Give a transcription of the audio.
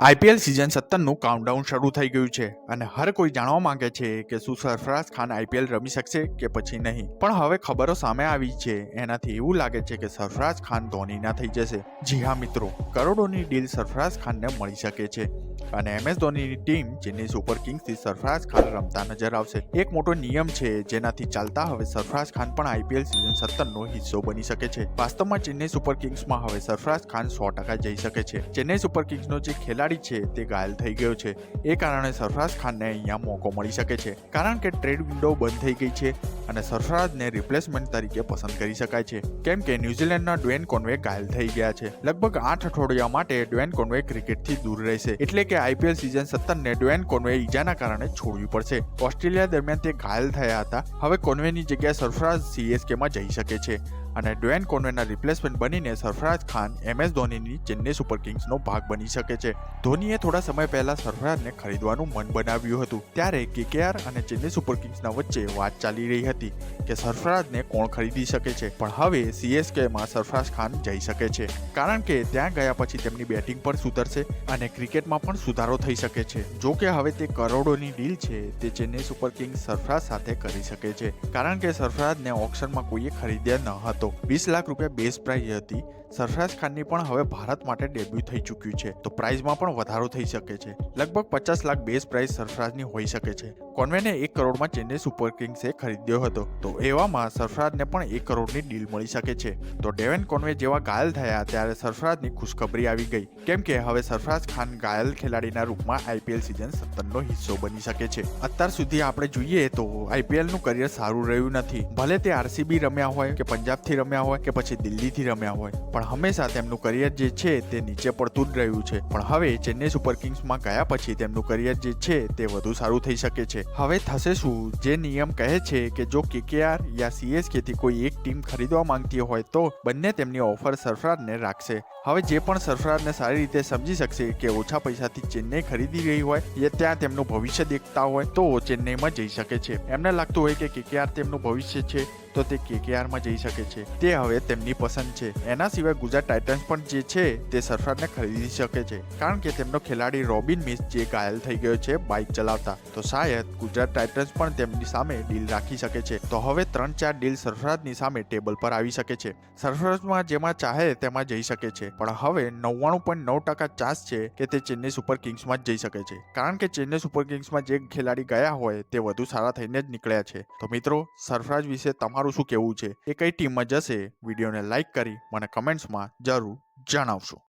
IPL season સત્તરનું countdown શરૂ થઈ ગયું છે અને હર કોઈ જાણવા માંગે છે કે શું સરફરાઝ ખાન આઈપીએલ રમી શકશે કે પછી નહીં. પણ હવે ખબરો સામે આવી છે. એનાથી એવું લાગે છે કે સરફરાઝ ખાન ધોનીના થઈ જશે. જી હા, મિત્રો. કરોડોની ડીલ સરફરાઝ ખાનને મળી શકે છે. અને એમએસ ધોનીની ટીમ ચેન્નઈ સુપર કિંગ્સથી સરફરાઝ ખાન રમતા નજર આવશે. એક મોટો નિયમ છે જેનાથી ચાલતા હવે સરફરાઝ ખાન પણ આઈપીએલ સિઝન સત્તરનો હિસ્સો બની શકે છે. વાસ્તવમાં ચેન્નઈ સુપર કિંગ્સમાં હવે સરફરાઝ ખાન સો ટકા જઈ શકે છે. ચેન્નઈ સુપર કિંગ્સનો જે ખેલાડી છે તે ઘાયલ થઈ ગયો છે. એ કારણે સરફરાઝ ખાનને અહીંયા મોકો મળી શકે છે. કારણ કે ટ્રેડ વિન્ડો બંધ થઈ ગઈ છે અને સરફરાઝને રિપ્લેસમેન્ટ તરીકે પસંદ કરી શકાય છે. કેમ કે ન્યુઝીલેન્ડના ડ્વેન કોન્વે ઘાયલ થઈ ગયા છે. લગભગ આઠ અઠવાડિયા માટે ડ્વેન કોન્વે ક્રિકેટથી દૂર રહેશે. એટલે કે આઈપીએલ સિઝન સત્તરને ડ્વેન કોન્વે ઈજાના કારણે છોડવી પડશે. ઓસ્ટ્રેલિયા દરમિયાન તે ઘાયલ થયા હતા. હવે કોન્વેની જગ્યાએ સરફરાઝ સીએસકેમાં જઈ શકે છે. અને ડ્વેન કોનવેના રિપ્લેસમેન્ટ બનીને સરફરાજ ખાન એમએસ ધોનીની ચેન્નઈ સુપર કિંગ્સનો ભાગ બની શકે છે. ધોનીએ થોડા સમય પહેલા સરફરાજને ખરીદવાનું મન બનાવ્યું હતું, ત્યારે કેકેઆર અને ચેન્નઈ સુપર કિંગ્સના વચ્ચે વાત ચાલી રહી હતી કે સરફરાજને કોણ ખરીદી શકે છે, પણ હવે સીએસકેમાં સરફરાજ ખાન જઈ શકે છે, કારણ કે ત્યાં ગયા પછી તેમની બેટિંગ પણ સુધરશે અને ક્રિકેટમાં પણ સુધારો થઈ શકે છે. જો કે હવે તે કરોડોની ડીલ છે, તે ચેન્નઈ સુપર કિંગ્સ સરફરાજ સાથે કરી શકે છે, કારણ કે સરફરાજને ઓક્શનમાં કોઈએ ખરીદ્યા ન હતો. વીસ લાખ રૂપિયા બેઝ પ્રાઇઝ હતી. સરફરાઝ ખાનની પણ હવે ભારત માટે ડેબ્યુ થઈ ચૂક્યું છે. તો પ્રાઇઝમાં પણ વધારો થઈ શકે છે. લગભગ પચાસ લાખ બેઝ પ્રાઇઝ સરફરાઝની હોઈ શકે છે. કોન્વેને એક કરોડમાં ચેન્નઈ સુપર કિંગ્સે ખરીદ્યો હતો. તો એવામાં સરફરાજને પણ એક કરોડની ડીલ મળી શકે છે. તો ડેવન કોન્વે જેવા ઘાયલ થયા ત્યારે સરફરાજની ખુશખબરી આવી ગઈ. કેમ કે હવે સરફરાજ ખાન ઘાયલ ખેલાડીના રૂપમાં આઈપીએલ સિઝન સત્તરનો હિસ્સો બની શકે છે. અત્યાર સુધી આપણે જોઈએ તો આઈપીએલનું કરિયર સારું રહ્યું નથી. ભલે તે આરસીબી રમ્યા હોય કે પંજાબથી રમ્યા હોય કે પછી દિલ્હીથી રમ્યા હોય, પણ હંમેશા તેમનું કરિયર જે છે તે નીચે પડતું જ રહ્યું છે. પણ હવે ચેન્નઈ સુપર કિંગ્સમાં ગયા પછી તેમનું કરિયર જે છે તે વધુ સારું થઈ શકે છે. હવે થશે શું? જે નિયમ કહે છે કે જો કેકેઆર યા સીએસકે થી કોઈ એક ટીમ ખરીદવા માંગતી હોય તો બંને તેમની ઓફર સરફરાજને રાખશે. હવે જે પણ સરફરાજને સારી રીતે સમજી શકશે કે ઓછા પૈસાથી ચેન્નઈ ખરીદી રહી હોય એ ત્યાં તેમનું ભવિષ્ય દેખતા હોય તો ચેન્નઈમાં જઈ શકે છે. એમને લાગતું હોય કે કેકેઆર તેમનું ભવિષ્ય છે તો તે કેકેઆરમાં જઈ શકે છે. તે હવે તેમની પસંદ છે. એના સિવાય ગુજરાત ટાઇટન્સ પણ જે છે તે સરફરાજને ખરીદી શકે છે. કારણ કે તેમનો ખેલાડી રોબિન મિસ જે ઘાયલ થઈ ગયો છે બાઇક ચલાવતા, તો શાયદ ગુજરાત ટાઇટન્સ પણ તેમની સામે ડીલ રાખી શકે છે. તો હવે ત્રણ ચાર ડીલ સરફરાજની સામે ટેબલ પર આવી શકે છે. સરફરાજમાં જેમાં ચાહે તેમાં જઈ શકે છે. પણ હવે નવ્વાણું પોઈન્ટ નવ ટકા ચાન્સ છે કે તે ચેન્નઈ સુપર કિંગ્સમાં જ જઈ શકે છે. કારણ કે ચેન્નઈ સુપર કિંગ્સમાં જે ખેલાડી ગયા હોય, તે વધુ સારા થઈને જ નીકળ્યા છે. તો મિત્રો, સરફરાજ વિશે તમારું શું કહેવું છે? એ કઈ ટીમમાં જશે? વિડીયોને લાઇક કરી મને કમેન્ટ્સમાં જરૂર જણાવશો.